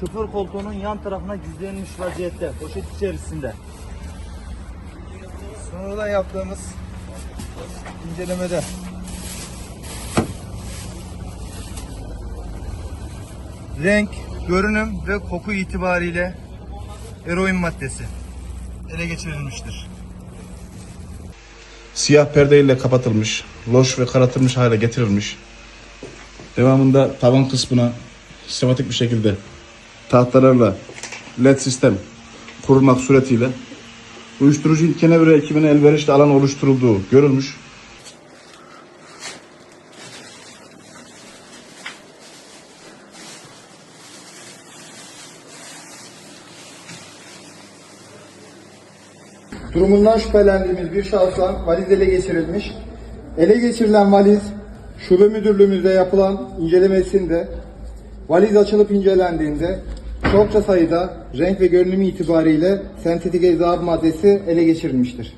şoför koltuğunun yan tarafına gizlenmiş vaziyette. Poşet içerisinde. Sonradan yaptığımız incelemede renk, görünüm ve koku itibariyle eroin maddesi ele geçirilmiştir. siyah perdeyle kapatılmış, loş ve karartılmış hale getirilmiş. Devamında tavan kısmına sistematik bir şekilde tahtalarla led sistem kurulmak suretiyle uyuşturucu ilkene ve ekibine elverişli alan oluşturulduğu görülmüş. Durumundan şüphelendiğimiz bir şahsa valiz ele geçirilmiş. Ele geçirilen valiz şube müdürlüğümüzde yapılan incelemesinde valiz açılıp incelendiğinde çokça sayıda renk ve görünümü itibariyle sentetik eczar maddesi ele geçirilmiştir.